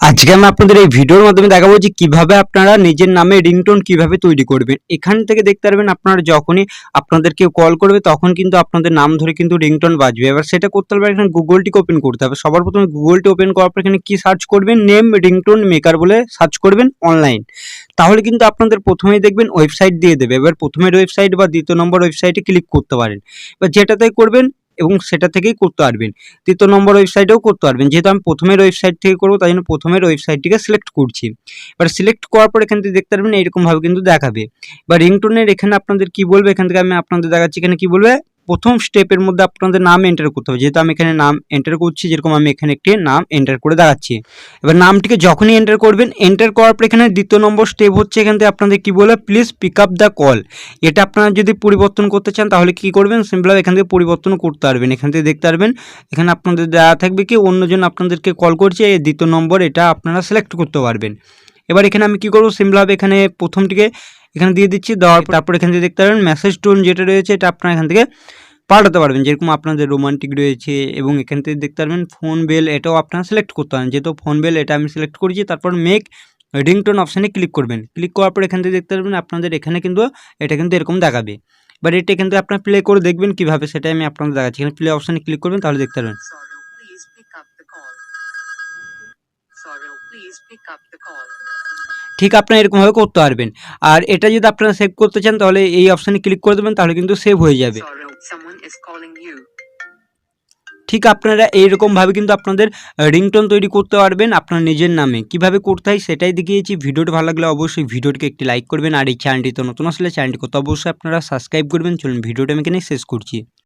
আজকে আমি আপনাদের এই ভিডিওর মাধ্যমে দেখাবো যে কীভাবে আপনারা নিজের নামে রিংটোন কীভাবে তৈরি করবেন। এখান থেকে দেখতে পারবেন আপনারা যখনই আপনাদের কেউ কল করবে, তখন কিন্তু আপনাদের নাম ধরে কিন্তু রিংটোন বাজবে। এবার সেটা করতে হবে, এখানে গুগলটিকে ওপেন করতে হবে। সবার প্রথমে গুগলটি ওপেন করার পর এখানে কি সার্চ করবেন? নেম রিংটোন মেকার বলে সার্চ করবেন অনলাইন তাহলে কিন্তু আপনাদের প্রথমেই দেখবেন ওয়েবসাইট দিয়ে দেবে। এবার প্রথমের ওয়েবসাইট বা দ্বিতীয় নম্বর ওয়েবসাইটে ক্লিক করতে পারেন। এবার যেটাতে করবেন এবং সেটা থেকেই করতে পারবেন। তৃতীয় নম্বর ওয়েবসাইটেও করতে পারবেন। যেহেতু আমি প্রথমের ওয়েবসাইট থেকে করব, তাই জন্য প্রথমের ওয়েবসাইটটিকে সিলেক্ট করছি। এবার সিলেক্ট করার পর এখান থেকে দেখতে পারবেন, এইরকমভাবে কিন্তু দেখাবে। বা রিংটোনের এখানে আপনাদের কি বলবে? এখান থেকে আমি আপনাদের দেখাচ্ছি, এখানে কি বলবে? প্রথম স্টেপের মধ্যে আপনাদের নাম এন্টার করতে হবে। যেহেতু আমি এখানে নাম এন্টার করছি, যেরকম আমি এখানে একটি নাম এন্টার করে দেখাচ্ছি। এবার নামটিকে যখনই এন্টার করবেন এন্টার করার পর এখানে দ্বিতীয় নম্বর স্টেপ হচ্ছে এখান থেকে আপনাদের কি বলে please pick up the call এটা আপনারা যদি পরিবর্তন করতে চান, তাহলে কি করবেন? সিম্পল এখান থেকে পরিবর্তন করতে পারবেন। এখান থেকে দেখতে পারবেন, এখানে আপনাদের দেওয়া থাকবে কি, অন্যজন আপনাদেরকে কল করছে, এই দ্বিতীয় নম্বর এটা আপনারা সিলেক্ট করতে পারবেন। এবার এখানে আমি কি করব? সিম্পলভাবে এখানে প্রথমটিকে এখানে দিয়ে দিচ্ছি দেওয়ার পর তারপর এখান থেকে দেখতে পারবেন মেসেজ টোন যেটা রয়েছে এটা আপনারা এখান থেকে পাঠাতে পারবেন। যেরকম আপনাদের রোমান্টিক রয়েছে এবং এখান থেকে দেখতে পারবেন ফোন বেল এটাও আপনারা সিলেক্ট করতে পারেন। যেহেতু ফোন বেল এটা আমি সিলেক্ট করেছি তারপর মেক রিংটোন অপশানে ক্লিক করবেন। ক্লিক করার পর এখান থেকে দেখতে পারবেন আপনাদের এখানে কিন্তু এটা কিন্তু এরকম দেখাবে। বাট এটা কিন্তু আপনার প্লে করে দেখবেন কীভাবে সেটা আমি আপনাদের দেখাচ্ছি। এখানে প্লে অপশানে ক্লিক করবেন তাহলে দেখতে পারবেন। ঠিক আপনারা এরকমভাবে করতে পারবেন। আর এটা যদি আপনারা সেভ করতে চান তাহলে এই অপশানে ক্লিক করে দেবেন তাহলে কিন্তু সেভ হয়ে যাবে. ঠিক আপনারা এইরকমভাবে কিন্তু আপনাদের রিংটোন তৈরি করতে পারবেন আপনার নিজের নামে। কীভাবে করতে হয় সেটাই দেখিয়েছি। ভিডিওটি ভালো লাগলে অবশ্যই ভিডিওটিকে একটি লাইক করবেন। আর এই চ্যানেলটি তো নতুন আসলে চ্যানেলটি করতে অবশ্যই আপনারা সাবস্ক্রাইব করবেন। চলুন ভিডিওটা আমি এখানে শেষ করছি।